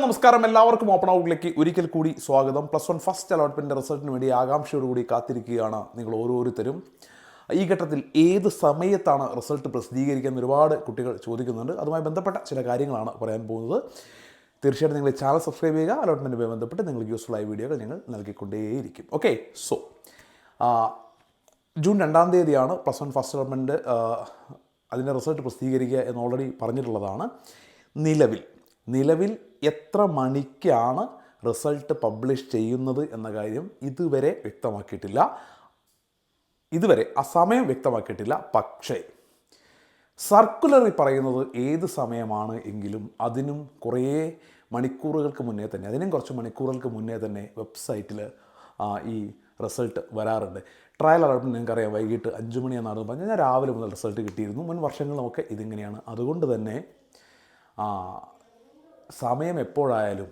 നമസ്കാരം. എല്ലാവർക്കും ഓപ്പൺ ഔട്ടിലേക്ക് ഒരിക്കൽ കൂടി സ്വാഗതം. പ്ലസ് വൺ ഫസ്റ്റ് അലോട്ട്മെന്റ് റിസൾട്ടിന് വേണ്ടി ആകാംക്ഷയോടുകൂടി കാത്തിരിക്കുകയാണ് നിങ്ങൾ ഓരോരുത്തരും. ഈ ഘട്ടത്തിൽ ഏത് സമയത്താണ് റിസൾട്ട് പ്രസിദ്ധീകരിക്കാൻ ഒരുപാട് കുട്ടികൾ ചോദിക്കുന്നുണ്ട്. അതുമായി ബന്ധപ്പെട്ട ചില കാര്യങ്ങളാണ് പറയാൻ പോകുന്നത്. തീർച്ചയായിട്ടും നിങ്ങൾ ചാനൽ സബ്സ്ക്രൈബ് ചെയ്യുക. അലോട്ട്മെന്റുമായി ബന്ധപ്പെട്ട് നിങ്ങൾക്ക് യൂസ്ഫുൾ ആയ വീഡിയോകൾ ഞങ്ങൾ നൽകിക്കൊണ്ടേയിരിക്കും. ഓക്കെ സോ ജൂൺ രണ്ടാം തീയതിയാണ് പ്ലസ് വൺ ഫസ്റ്റ് അലോട്ട്മെന്റ് അതിന്റെ റിസൾട്ട് പ്രസിദ്ധീകരിക്കുക എന്ന് ഓൾറെഡി പറഞ്ഞിട്ടുള്ളതാണ്. നിലവിൽ നിലവിൽ എത്ര മണിക്കാണ് റിസൾട്ട് പബ്ലിഷ് ചെയ്യുന്നത് എന്ന കാര്യം ഇതുവരെ വ്യക്തമാക്കിയിട്ടില്ല. ഇതുവരെ ആ സമയം വ്യക്തമാക്കിയിട്ടില്ല. പക്ഷേ സർക്കുലറിൽ പറയുന്നത് ഏത് സമയമാണ് എങ്കിലും അതിനും കുറേ മണിക്കൂറുകൾക്ക് മുന്നേ തന്നെ അതിനും കുറച്ച് മണിക്കൂറുകൾക്ക് മുന്നേ തന്നെ വെബ്സൈറ്റിൽ ഈ റിസൾട്ട് വരാറുണ്ട്. ട്രയൽ അലോട്ട്മെന്റ് നിങ്ങൾക്കറിയാം വൈകിട്ട് അഞ്ച് മണിയെന്നാണ് പറഞ്ഞാൽ ഞാൻ രാവിലെ മുതൽ റിസൾട്ട് കിട്ടിയിരുന്നു. മുൻ വർഷങ്ങളുമൊക്കെ ഇതിങ്ങനെയാണ്. അതുകൊണ്ട് തന്നെ സമയം എപ്പോഴായാലും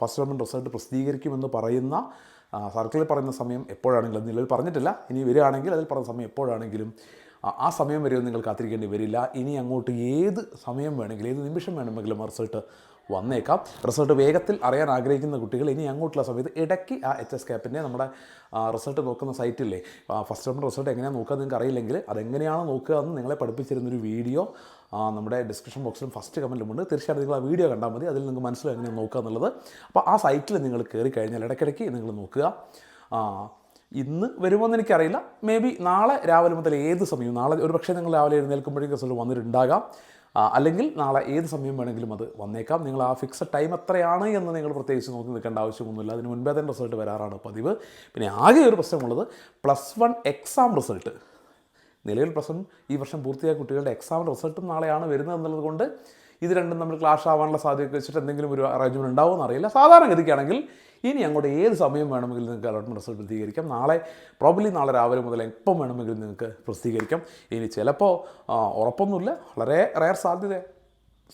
ഫസ്റ്റ് ഗവൺമെന്റ് റിസൾട്ട് പ്രസിദ്ധീകരിക്കുമെന്ന് പറയുന്ന സർക്കിളിൽ പറയുന്ന സമയം എപ്പോഴാണെങ്കിലും നിലവിൽ പറഞ്ഞിട്ടില്ല. ഇനി വരികയാണെങ്കിൽ അതിൽ പറഞ്ഞ സമയം എപ്പോഴാണെങ്കിലും ആ, സമയം വരെയൊന്നും നിങ്ങൾ കാത്തിരിക്കേണ്ടി വരില്ല. ഇനി അങ്ങോട്ട് ഏത് സമയം വേണമെങ്കിലും ഏത് നിമിഷം വേണമെങ്കിലും റിസൾട്ട് വന്നേക്കാം. റിസൾട്ട് വേഗത്തിൽ അറിയാൻ ആഗ്രഹിക്കുന്ന കുട്ടികൾ ഇനി അങ്ങോട്ടുള്ള സമയത്ത് ഇടയ്ക്ക് ആ എച്ച് എസ് ക്യാപ്പിന്റെ നമ്മുടെ റിസൾട്ട് നോക്കുന്ന സൈറ്റില്ലേ ഫസ്റ്റ് ടൈം റിസൾട്ട് എങ്ങനെയാണ് നോക്കുക നിങ്ങൾക്ക് അറിയില്ലെങ്കിൽ അതെങ്ങനെയാണ് നോക്കുക എന്ന് നിങ്ങളെ പഠിപ്പിച്ചിരുന്നൊരു വീഡിയോ നമ്മുടെ ഡിസ്ക്രിപ്ഷൻ ബോക്സിലും ഫസ്റ്റ് കമന്റിലുമുണ്ട് തീർച്ചയായിട്ടും നിങ്ങൾ ആ വീഡിയോ കണ്ടാൽ മതി. അതിൽ നിങ്ങൾക്ക് മനസ്സിലാവും എങ്ങനെയാണ് നോക്കുക എന്നുള്ളത്. അപ്പോൾ ആ സൈറ്റിൽ നിങ്ങൾ കയറി കഴിഞ്ഞാൽ ഇടയ്ക്കിടയ്ക്ക് നിങ്ങൾ നോക്കുക. ഇന്ന് വരുമോയെന്ന് എനിക്കറിയില്ല. മേ ബി നാളെ രാവിലെ മുതൽ ഏത് സമയവും നാളെ ഒരു പക്ഷേ നിങ്ങൾ രാവിലെ എഴുന്നേൽക്കുമ്പോഴേക്കും റിസൾട്ട് വന്നിട്ടുണ്ടാകാം. അല്ലെങ്കിൽ നാളെ ഏത് സമയം വേണമെങ്കിലും അത് വന്നേക്കാം. നിങ്ങൾ ആ ഫിക്സഡ് ടൈം എത്രയാണ് എന്ന് നിങ്ങൾ പ്രത്യേകിച്ച് നോക്കി നിൽക്കേണ്ട ആവശ്യമൊന്നുമില്ല. അതിന് മുൻപേ തന്നെ റിസൾട്ട് വരാറാണ് പതിവ്. പിന്നെ ആകെ ഒരു പ്രശ്നമുള്ളത് പ്ലസ് വൺ എക്സാം റിസൾട്ട് നിലവിൽ പ്രശ്നം ഈ വർഷം പൂർത്തിയായ കുട്ടികളുടെ എക്സാം റിസൾട്ടും നാളെയാണ് വരുന്നത് എന്നുള്ളത് കൊണ്ട് ഇത് രണ്ടും നമ്മൾ ക്ലാഷ് ആവാനുള്ള സാധ്യത വെച്ചിട്ട് എന്തെങ്കിലും ഒരു അറേഞ്ച്മെന്റ് ഉണ്ടാവുമെന്ന് അറിയില്ല സാധാരണഗതിക്കാണെങ്കിൽ ഇനി അങ്ങോട്ട് ഏത് സമയം വേണമെങ്കിലും നിങ്ങൾക്ക് അലോട്ട്മെന്റ് റിസൾട്ട് പ്രസിദ്ധീകരിക്കാം നാളെ പ്രോബ്ലി നാളെ രാവിലെ മുതൽ എപ്പം വേണമെങ്കിലും നിങ്ങൾക്ക് പ്രസിദ്ധീകരിക്കാം ഇനി ചിലപ്പോൾ ഉറപ്പൊന്നുമില്ല. വളരെ റയർ സാധ്യത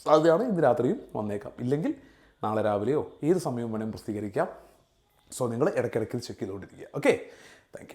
സാധ്യതയാണ് ഇന്ന് രാത്രിയും വന്നേക്കാം. ഇല്ലെങ്കിൽ നാളെ രാവിലെയോ ഏത് സമയവും വേണമെങ്കിലും പ്രസിദ്ധീകരിക്കാം സോ നിങ്ങൾ ഇടയ്ക്കിടയ്ക്ക് ചെക്ക് ചെയ്തുകൊണ്ടിരിക്കുക. Okay thank